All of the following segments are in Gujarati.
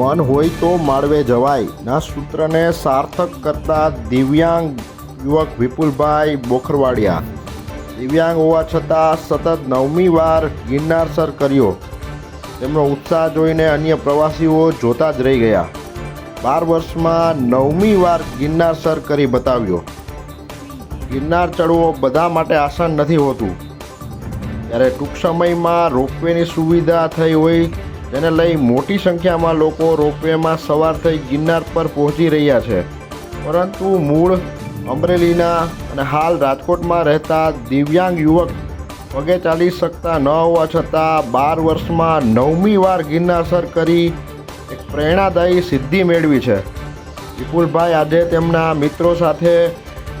મન હોય તો માળવે જવાય. ના સૂત્રને સાર્થક કરતા દિવ્યાંગ યુવક વિપુલભાઈ બોખરવાડિયા. દિવ્યાંગ હોવા છતાં સતત નવમી વાર ગિરનાર સર કર્યો. તેમનો ઉત્સાહ જોઈને અન્ય પ્રવાસીઓ જોતા જ રહી ગયા. બાર વર્ષમાં નવમી વાર ગિરનાર સર કરી બતાવ્યો. ગિરનાર ચડવો બધા માટે આસાન નથી હોતું. ત્યારે ટૂંક સમયમાં રોપવેની સુવિધા થઈ હોય જેને લઈ મોટી સંખ્યામાં લોકો રોપવેમાં સવાર થઈ ગિરનાર પર પહોંચી રહ્યા છે. પરંતુ મૂળ અમરેલીના અને હાલ રાજકોટમાં રહેતા દિવ્યાંગ યુવક પગે ચાલી શકતા ન હોવા છતાં બાર વર્ષમાં નવમી વાર ગિરનાર સર કરી એક પ્રેરણાદાયી સિદ્ધિ મેળવી છે. વિપુલભાઈ આજે તેમના મિત્રો સાથે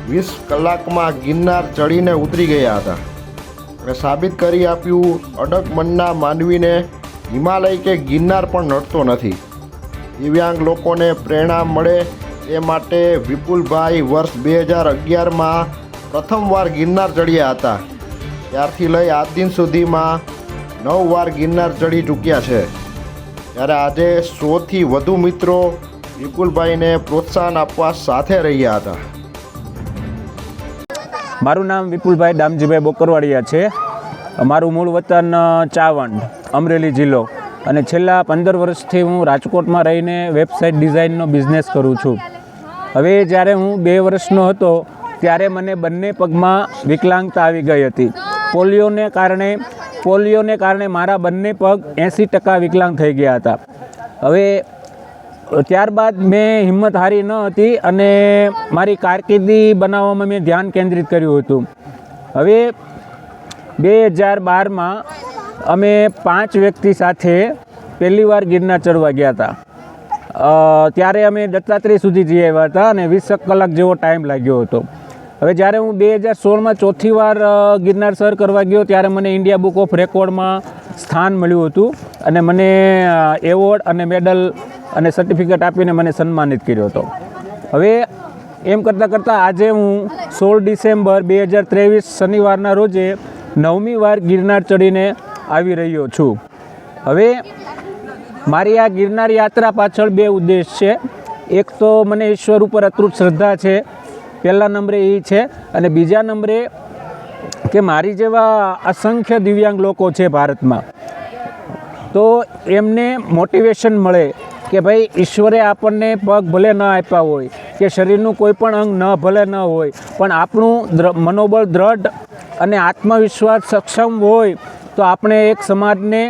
વીસ કલાકમાં ગિરનાર ચડીને ઉતરી ગયા હતા. અને સાબિત કરી આપ્યું અડગ મનના માનવીને હિમાલય કે ગિરનાર પણ નડતો નથી. દિવ્યાંગ લોકોને પ્રેરણા મળે એ માટે વિપુલભાઈ વર્ષ બે હજાર અગિયારમાં પ્રથમવાર ગિરનાર ચડ્યા હતા. ત્યારથી લઈ આજ દિન સુધીમાં નવ વાર ગિરનાર ચડી ચૂક્યા છે. ત્યારે આજે સોથી વધુ મિત્રો વિપુલભાઈને પ્રોત્સાહન આપવા સાથે રહ્યા હતા. મારું નામ વિપુલભાઈ દામજીભાઈ બોકરવાડિયા છે. મારું મૂળ વતન ચાવંડ, અમરેલી જિલ્લો. અને છેલ્લા પંદર વર્ષથી હું રાજકોટમાં રહીને વેબસાઇટ ડિઝાઇનનો બિઝનેસ કરું છું. હવે જ્યારે હું બે વર્ષનો હતો, ત્યારે મને બંને પગમાં વિકલાંગતા આવી ગઈ હતી. પોલિયોને કારણે પોલિયોને કારણે મારા બંને પગ એંસી ટકા વિકલાંગ થઈ ગયા હતા. હવે, ત્યારબાદ મેં હિંમત હારી ન હતી અને મારી કારકિર્દી બનાવવામાં મેં ધ્યાન કેન્દ્રિત કર્યું હતું. હવે બે હજાર બારમાં અમે પાંચ વ્યક્તિ સાથે પહેલીવાર ગિરનાર ચડવા ગયા હતા. ત્યારે અમે દત્તાત્રેય સુધી જઈ આવ્યા હતા અને વીસ કલાક જેવો ટાઈમ લાગ્યો હતો. હવે જ્યારે હું બે હજાર સોળમાં ચોથી વાર ગિરનાર સર કરવા ગયો ત્યારે મને ઇન્ડિયા બુક ઓફ રેકોર્ડમાં સ્થાન મળ્યું હતું અને મને એવોર્ડ અને મેડલ અને સર્ટિફિકેટ આપીને મને સન્માનિત કર્યો હતો. હવે એમ કરતાં કરતાં આજે હું સોળ ડિસેમ્બર બે હજાર ત્રેવીસ શનિવારના રોજે નવમી વાર ગિરનાર ચડીને આવી રહ્યો છું. હવે મારી આ ગિરનાર યાત્રા પાછળ બે ઉદ્દેશ છે. એક તો મને ઈશ્વર ઉપર અતૃટ શ્રદ્ધા છે, પહેલા નંબરે એ છે અને બીજા નંબરે કે મારી જેવા અસંખ્ય દિવ્યાંગ લોકો છે ભારતમાં. તો એમને મોટિવેશન મળે કે ભાઈ ઈશ્વરે આપણને પગ ભલે ન આપ્યા હોય કે શરીરનું કોઈ પણ અંગ ન ભલે ન હોય પણ આપણું મનોબળ દ્રઢ અને આત્મવિશ્વાસ સક્ષમ હોય તો આપણે એક સમાજને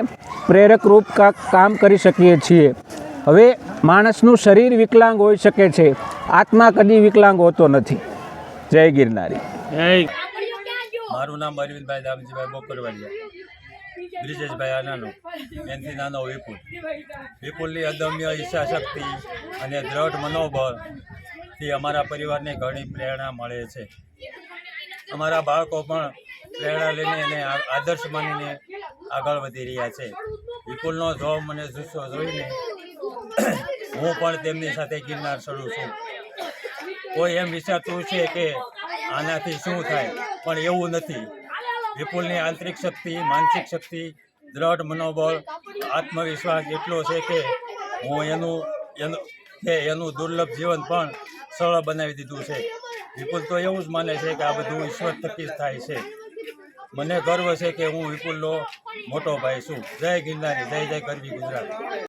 પ્રેરક રૂપ કાંક કામ કરી શકીએ છીએ. હવે માણસનું શરીર વિકલાંગ હોઈ શકે છે. આત્મા કદી વિકલાંગ હોતો નથી. જય ગિરનારી. મારું નામ અરવિંદભાઈ દામજીભાઈ બોકરવાડિયા. બ્રિજેશભાઈ આનાનો એનથી નાનો વિપુલ. વિપુલની અદમ્ય ઈચ્છા શક્તિ અને દ્રઢ મનોબળથી અમારા પરિવારને ઘણી પ્રેરણા મળે છે. અમારા બાળકો પણ પ્રેરણા લઈને એને આદર્શ માનીને આગળ વધી રહ્યા છે. વિપુલનો જોબ મને જુસ્સો જોઈને હું પણ તેમની સાથે ગિરનાર ચડું છું. કોઈ એમ વિચારતું છે કે આનાથી શું થાય? પણ એવું નથી. વિપુલની આંતરિક શક્તિ, માનસિક શક્તિ, દ્રઢ મનોબળ, આત્મવિશ્વાસ એટલો છે કે હું એનું એનું, કે એનું દુર્લભ જીવન પણ સરળ બનાવી દીધું છે. વિપુલ તો એવું જ માને છે કે આ બધું ઈશ્વર થકી થાય છે. મને ગર્વ છે કે હું વિપુલનો મોટો ભાઈ છું. જય ગિરનારી, જય જય ગરવી ગુજરાત.